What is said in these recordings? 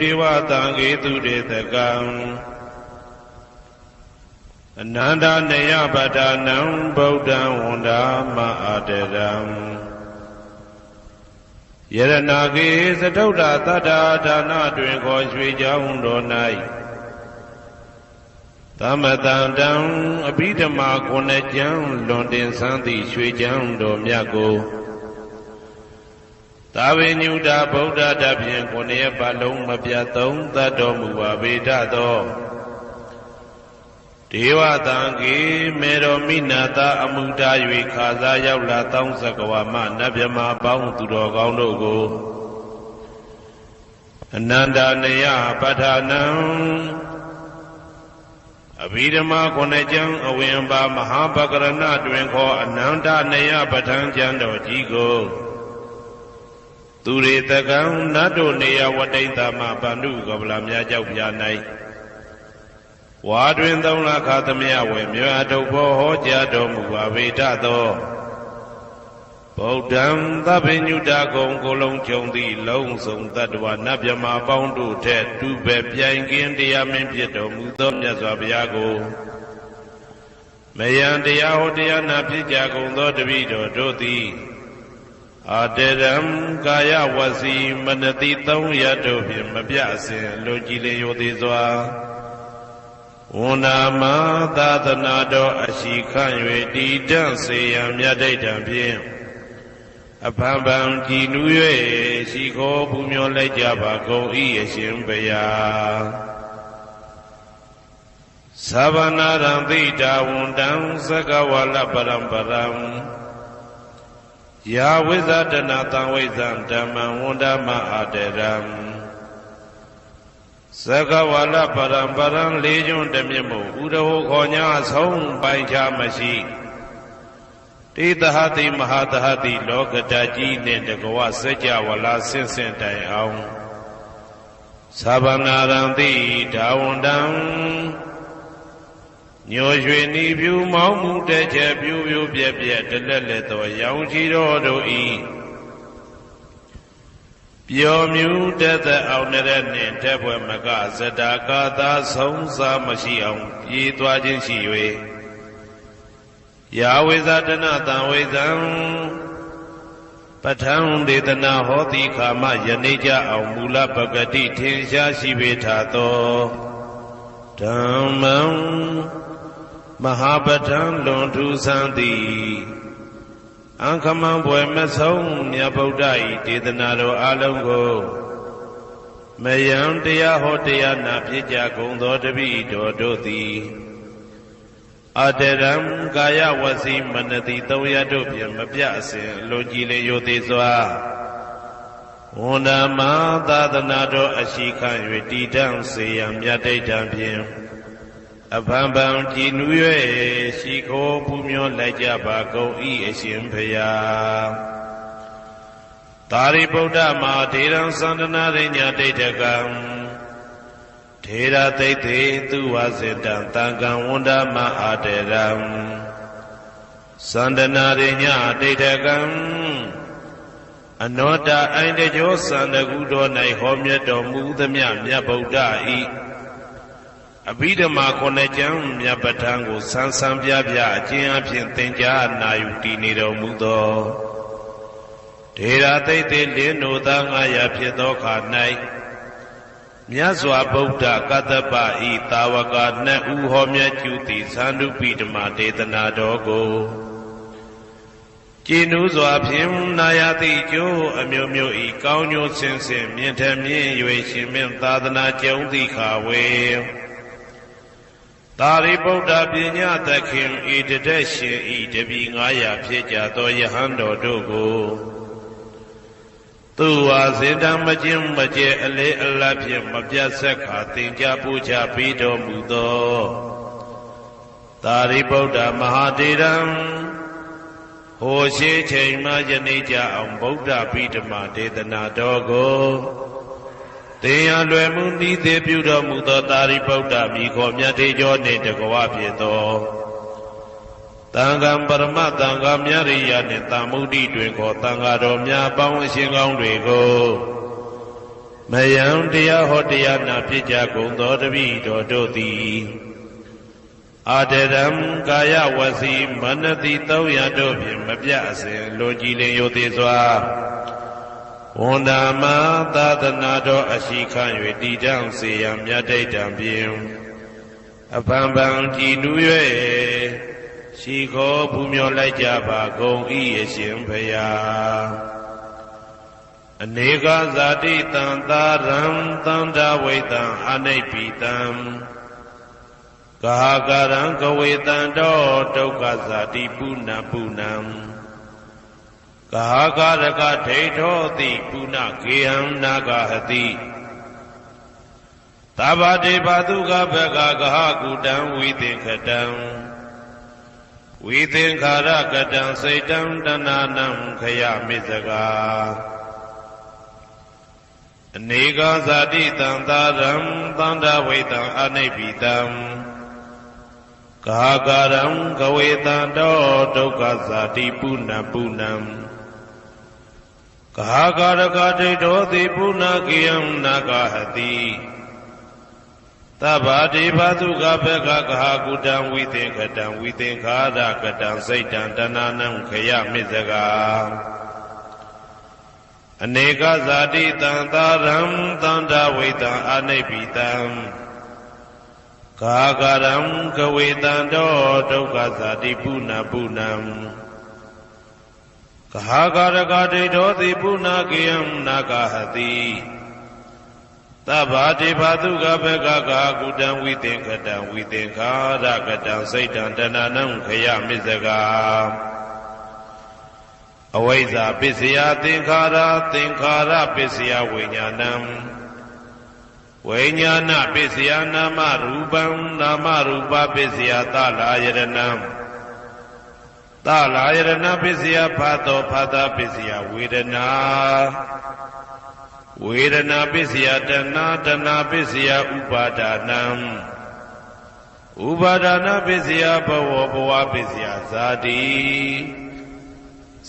ဒေဝတံဂေသူတေတကံအနန္တနေယပတ္ထာနံဗုဒ္ဓံဝန္ဒာမအာတရံယရနာကေသတုဒ္ဓတတ္တာဒါနတွင်ခေါ်ရွှေကြောင်းတော်၌သမတံတံအဘိဓမ္မာခုနှစ်ကျမ်းလွန်တင်ဆန်းသည့်ရွှေကျမ်းတော်မြတ်ကို သာဝေညုတာဗုဒ္ဓတဖြင့်ခုနှစ်ရက်ပတ်လုံးမပြတ်သုံးသတ်တော်မူပါဗေဒသောဒေဝတံကေမေတော်မိနာတာအမှုတာ၍ခါစားရောက်လာတောင်းစကဝါမနတ်မြမပေါင်းသူတော်ကောင်းတို့ကိုအနန္တနယပဋ္ဌာနံအဘိဓမ္မာခုနှစ်ကျမ်းအဝင်ပါမဟာပကရဏတွင်ခေါ်အနန္တနယပဋ္ဌာန်းကျမ်းတော်ကြီးကို သူရေတကံနတ်တို့နေယဝတိတမဗန္ဓုကပလာများကြောက်ပြ၌ဝါတွင်သုံးလခါသမယဝေမြေအထုပ်ဘောဟောကြားတော်မူပါဗေဒသောဗုဒ္ဓံသဗ္ဗညုတကုံကိုလုံးကြုံသည့်လုံးစုံတ attva နတ်မြမပေါင်းတို့ထက်တူပဲပြိုင်ကင်းတရားမင်းဖြစ်တော်မူသောမြတ်စွာဘုရားကိုမယံတရားဟောတရားနာဖြစ်ကြကုန်သောတပည့်တော်တို့သည် အာတရံကာယဝစီမနတိသုံးရတို့ဖြင့်မပြအစဉ်လူကြည်လင်ရိုသေးစွာဝန္နာမသာသနာတော်အရှိခန့်၍တည်တံ့စေရန်မြတ်ဒိဋ္ဌံဖြင့်အဖန်ဖန်ကြည်နူး၍ရှိခိုးပူမျောလိုက်ကြပါကုန်၏အရှင်ဘုရားသဗ္ဗနာရံသိတာဝန္တံသကဝလပရံပရံ ယာဝိဇဒနာတံဝိဇံဓမ္မံဝန္ဒမအာတရံသကဝလပရံပရံလေးကျွန်းတမြင့်မို့ဥရဟောခေါ်ညာဆုံးပိုင်ချမရှိတေတဟတိမဟာတဟတိလောကတကြီးနှင့်တကဝစัจ java လာဆင့်ဆင့်တိုင်အောင်သဗ္ဗနာရံတိဒါဝန္တံ ညိုရွှေနီဖြူမောင်းမှုတဲ့ချက်ပြူပြူပြက်ပြက်တလက်လက်သောရောင်ချီတော်တို့ဤပျော်မြူတသက်အောင်တဲ့နှင့်တက်ပွဲမကဇတာကာသာဆုံးစားမရှိအောင်ပြေးသွားခြင်းရှိ၍ယာဝေဇတနာတံဝေဇံပဋ္ဌံဒေသနာဟောတိခာမယနေ့ကြအောင်မူလပဂတိထင်ရှားရှိပေထာသောဓမ္မံ မဟာပဋ္ဌံလွန်ထူးဆန်းသည်အံခမံဘွယ်မဆုံးမြတ်ဗုဒ္ဓ၏ဒေသနာတော်အလုံးကိုမယံတရားဟောတရားနာဖြစ်ကြကုန်သောတပည့်တော်တို့သည်အတရံကာယဝစီမနတိသုံးရတို့ဖြင့်မပြအစဉ်လွန်ကြည်လေရိုသေးစွာဝန္ဒမသာသနာတော်အရှိခံ၍တည်တံ့စေရန်မြတ်ဒိဋ္ဌံဖြင့် အဖန်ဖန်ကြည်နူး၍ရှိခိုးပူမျောလိုက်ကြပါကုန်၏အရှင်ဖျားသာရိပုတ္တမဟာထေရံသန္တနာရိညာဒိဋ္ဌကံထေရသိသိသူဝစေတံတံကံဝန္ဒမအာတေရံသန္တနာရိညာဒိဋ္ဌကံအနောတအိုင်တကြောသန္တကုတော်၌ဟောမြတ်တော်မူသမျှမြတ်ဗုဒ္ဓဤ အဘိဓမ္မာခုနှစ်ကျမ်းမြတ်ပဋ္ဌာန်းကိုဆန်းဆန်းပြပြအကျဉ်းအဖြစ်သင်ကြားနာယူတည်နေတော်မူသောဒေရာသိသိလင်းတို့သားငါရဖြစ်သောခါ၌မြတ်စွာဘုရားကတ္တပဤတာဝကနှစ်ဦးဟောမြတ်ကျူသည်သန္ဓုပိဓမ္မာဒေသနာတော်ကိုကျင်းဥစွာဖြင့်နာယတိကျိုးအမျိုးမျိုးဤကောင်းကျိုးဆင်းဆင်းမြင့်ထမြင့်၍ရှင်မြင့်သာသနာကျုံသည့်ခါဝေ သာရိပုတ္တပညာသခင်ဤတတက်ရှင်ဤတပည့်900ဖြစ်ကြသောယဟန်တော်တို့ကိုသူဝါစေတံမကျင်းမကျဲအလေအလတ်ဖြင့်မပြတ်ဆက်ခါသင်ကြားပူချပြီးတော်မူသောသာရိပုတ္တမဟာတေရံဟိုရှိချိန်မှယနေ့ကြအောင်ဗုဒ္ဓပိဓမဒေသနာတော်ကို သင်ရလွယ်မှုဤသေးပြုတော်မူသောသာရိပုတ္တမိခေါ်မြတ်သေးကျော်နှင့်တကဝဖြစ်သောတန်ခါပရမတန်ခါမြရိယနှင့်တာမုဒ္ဒိတွင်ခေါ်တန်ခါတော်များပေါင်းအရှင်ကောင်းတွေကိုမယံတရားဟောတရားနာဖြစ်ကြကုန်သောတပိတော်တို့သည်အာတရံကာယဝစီမနတိ300တို့ဖြင့်မပြအစဉ်လိုကြည်လင်ယိုသေးစွာ ဝန္ဒာမသာသနာတော်အရှိခံ၍တည်တံ့စေရန်မြတ်တိတ်တံဖြင့်အပံပံကြည်နူး၍ရှိခေါ်ဘူးမြော်လိုက်ကြပါကုန်၏အရှင်ဖရာအနေကဇာတိတံသာရံသန္တာဝိတံအနိပိတံကာကရံကဝေတံတောဒုက္ခဇာတိပုဏ္ဏပုဏ္ဏံ ကာကာရကဒိဋ္ဌောတိပုဏ္ဏကေဟံနာဂဟတိသဗ္ဗတေဘာတုကဘကကဟကုတံဝိသင်္ခတံဝိသင်္ခာရကတံစိတ်တံတဏနံခယမိစကာအနေကဇာတိတံသာရံသန္တာဝိတံအနိပိတံကာကာရံကဝေတံတောဒုက္ခဇာတိပုဏ္ဏပုဏ္ဏံ ကာကာရကဒိဋ္ဌောတိပုဏ္ဏကိယံနာဂဟတိသဗ္ဗတိဘာတုကဘကကဟာကုတံဝိသင်္ခတံဝိသင်္ခာရကတံစိတ်တံတဏနံခယမိစကာအနေကဇာတိတံသာရံသန္တာဝိတံအနိပိတံကာကရံကဝေတံတောဒုက္ခဇာတိပုဏ္ဏပုဏ္ဏံ ကာကရကဒိဋ္ဌောတိပုဏ္ဏကေယံနာဂဟတိသဗ္ဗတိဘာတုကဘကကာကုတံဝိသင်္ခတံဝိသင်္ခာရကတံစိတ်တံတဏနံခယမိစကာအဝိဇ္ဇာပစ္စယသင်္ခါရသင်္ခါရပစ္စယဝိညာဏံဝိညာဏပစ္စယနာမရူပံနာမရူပပစ္စယသလာယရဏံ သလာယရဏပစ္စယဖာတောဖာတာပစ္စယဝေဒနာဝေဒနာပစ္စယတဏတဏပစ္စယဥပါဒာနံဥပါဒနာပစ္စယဘဝဘဝပစ္စယဇာတိ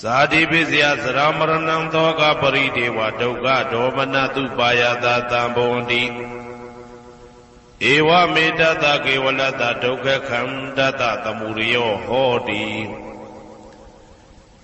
ဇာတိပစ္စယသရမရဏံသောကပရိဒေဝဒုက္ခဒေါမနတုပါယတာတံဘဝန္တိဧဝမေတ္တကေဝလတ္တဒုက္ခခန္တတသမုရိယောဟောတိ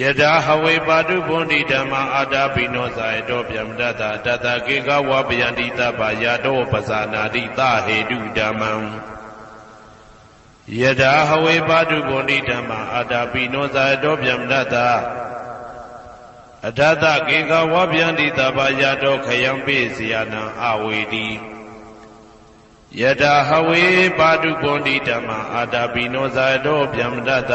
ယထာဟဝေပါတုဗုန်တိဓမ္မာအာတာပိနောဇာယတောဗျမတတတတကေကဝပယန္တိတပယာတောပဇာနာတိသဟေတုဓမ္မံယထာဟဝေပါတုဗုန်တိဓမ္မာအာတာပိနောဇာယတောဗျမတတအထတကေကဝပယန္တိတပယာတောခယံပိစီယနံအဝေတိယထာဟဝေပါတုဗုန်တိဓမ္မာအာတာပိနောဇာယတောဗျမတတ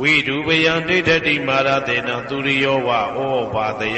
ဝိဒုပယံဒိဋ္ဌတိမာရတေနံသူရိယောဝဩဘာတယ